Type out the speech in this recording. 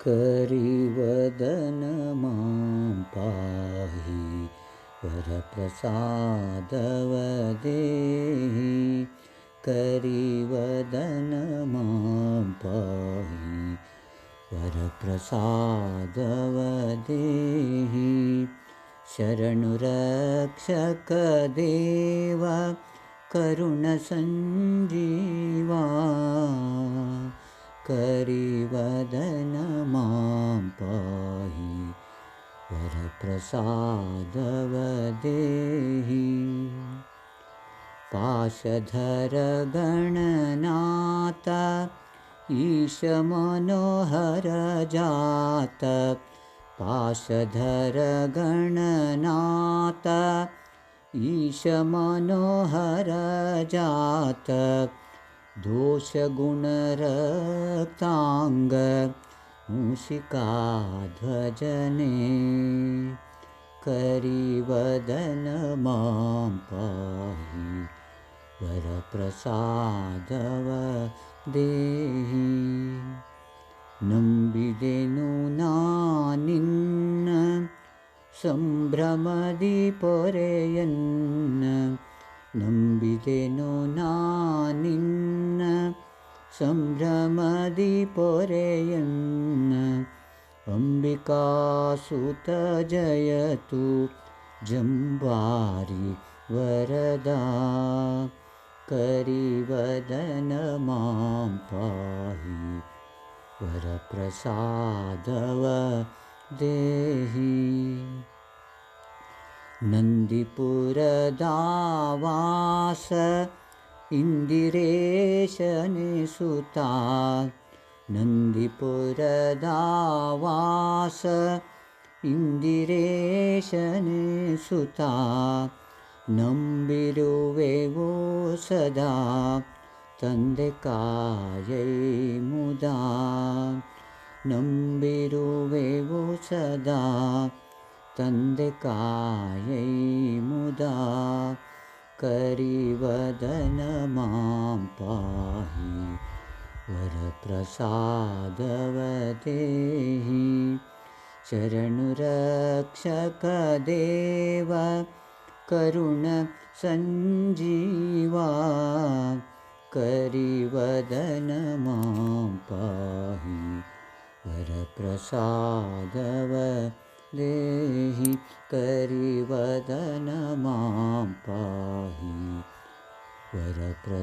करिवदन मां पाहि वरप्रसादवदेहि। करिवदन मां पाहि वरप्रसादवदेहि शरणुरक्षकदेव करुणसञ्जीवा करिवदन मां पाहि वरप्रसादवदेहि। पाशधरगणनाथ ईशमनोहरजात पाशधरगणनाथ ईशमनोहरजात दोषगुणरक्ताङ्ग मूषिकाध्वजने करिवदन माँ पाहि वरप्रसादवदेहि। नम्बिदेनु सम्भ्रमदिपोरेयन् नम्बिदेनु नानिन्न सम्भ्रमदिपोरेयन् अम्बिकासुतजयतु जम्बारि वरदा करिवदन मां पाहि वरप्रसादवदेहि नन्दिपुरदावास इन्दिरेशनिसुता। नन्दिपुरदावास इन्दिरेशनिसुता। नम्बिरुवेवो सदा तन्देकायै मुदा नम्बिरुवेवो सदा तन्देकायै मुदा करिवदन मां पाहि वरप्रसादवदेहि। शरणुरक्षकदेव करुणसञ्जीवा करिवदन मां पाहि वरप्रसादवदेहि करिवदन मां पाहि वरप्रसादवदेहि